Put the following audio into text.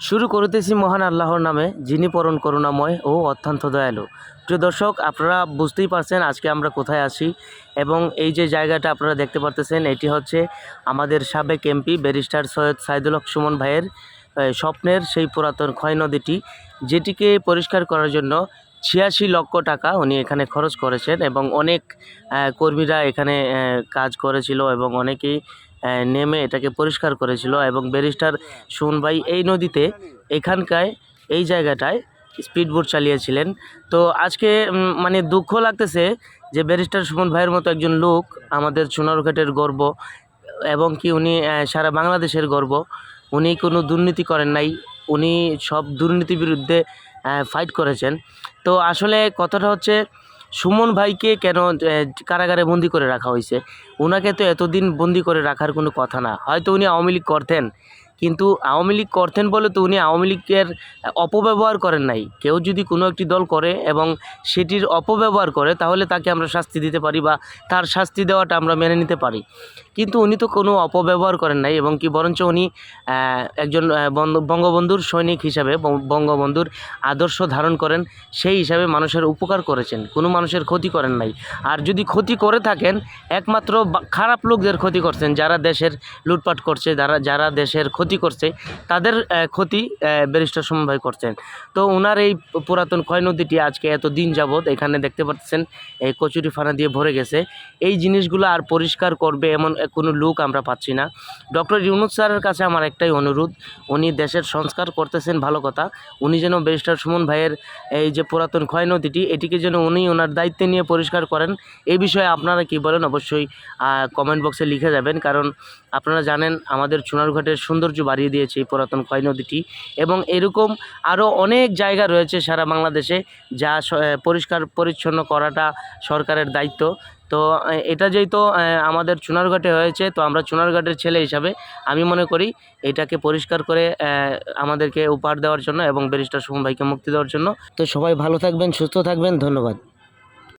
শুরু করতেছি মহান আল্লাহর নামে, যিনি পরম করুণাময় ও অত্যন্ত দয়ালু। প্রিয় দর্শক, আপনারা বুঝতেই পারছেন আজকে আমরা কোথায় আসি এবং এই যে জায়গাটা আপনারা দেখতে পারতেছেন, এটি হচ্ছে আমাদের সাবেক এমপি, ব্যারিস্টার সৈয়দ সাইদুল হক সুমন ভাইয়ের স্বপ্নের সেই পুরাতন ক্ষয় নদীটি, যেটিকে পরিষ্কার করার জন্য ছিয়াশি লক্ষ টাকা উনি এখানে খরচ করেছেন এবং অনেক কর্মীরা এখানে কাজ করেছিল এবং অনেকেই নেমে এটাকে পরিষ্কার করেছিল এবং ব্যারিস্টার সুমন ভাই এই নদীতে এখানকায় এই জায়গাটায় স্পিড বোট চালিয়েছিলেন। তো আজকে মানে দুঃখ লাগতেছে যে ব্যারিস্টার সুমন ভাইয়ের মতো একজন লোক আমাদের সোনারঘাটের গর্ব এবং কি উনি সারা বাংলাদেশের গর্ব। উনি কোনো দুর্নীতি করেন নাই, উনি সব দুর্নীতির বিরুদ্ধে ফাইট করেছেন। তো আসলে কথাটা হচ্ছে সুমন ভাইকে কেন কারাগারে বন্দি করে রাখা হয়েছে? ওনাকে তো এতদিন বন্দি করে রাখার কোনো কথা না। হয়তো উনি আওয়ামী লীগ করতেন। কিন্তু আওয়ামী লীগ করতেন বলে তো উনি আওয়ামী লীগের অপব্যবহার করেন নাই। কেউ যদি কোনো একটি দল করে এবং সেটির অপব্যবহার করে, তাহলে তাকে আমরা শাস্তি দিতে পারি বা তার শাস্তি দেওয়াটা আমরা মেনে নিতে পারি। কিন্তু উনি তো কোনো অপব্যবহার করেন নাই এবং কি বরঞ্চ উনি একজন বন্ধ- বঙ্গবন্ধুর সৈনিক হিসাবে বঙ্গবন্ধুর আদর্শ ধারণ করেন, সেই হিসাবে মানুষের উপকার করেছেন। কোনো মানুষের ক্ষতি করেন নাই। আর যদি ক্ষতি করে থাকেন, একমাত্র খারাপ লোকদের ক্ষতি করছেন, যারা দেশের লুটপাট করছে, যারা যারা দেশের ক্ষতি করছে, তাদের ক্ষতি ব্যারিস্টার ভাই করছেন। তো ওনার এই পুরাতন ক্ষয় নদীটি আজকে এত দিন যাবৎ এখানে দেখতে পাচ্ছেন, এই কচুরি ফানা দিয়ে ভরে গেছে। এই জিনিসগুলো আর পরিষ্কার করবে এমন কোনো লোক আমরা পাচ্ছি না। ডক্টর ইউনুস স্যারের কাছে আমার একটাই অনুরোধ, উনি দেশের সংস্কার করতেছেন ভালো কথা, উনি যেন ব্যারিস্টার সুমন ভাইয়ের এই যে পুরাতন ক্ষয় নদীটি, এটিকে যেন উনি ওনার দায়িত্বে নিয়ে পরিষ্কার করেন। এই বিষয়ে আপনারা কি বলেন? অবশ্যই কমেন্ট বক্সে লিখে যাবেন, কারণ আপনারা জানেন আমাদের চুনারঘাটের সৌন্দর্য বাড়িয়ে দিয়েছে এই পুরাতন ক্ষয় নদীটি এবং এরকম আরও অনেক জায়গা রয়েছে সারা বাংলাদেশে যা পরিষ্কার পরিচ্ছন্ন করাটা সরকারের দায়িত্ব। তো এটা যেহেতু আমাদের চুনারঘাটে হয়েছে, তো আমরা চুনারঘাটের ছেলে হিসাবে আমি মনে করি এটাকে পরিষ্কার করে আমাদেরকে উপহার দেওয়ার জন্য এবং ব্যারিস্টার সুমন ভাইকে মুক্তি দেওয়ার জন্য। তো সবাই ভালো থাকবেন, সুস্থ থাকবেন, ধন্যবাদ।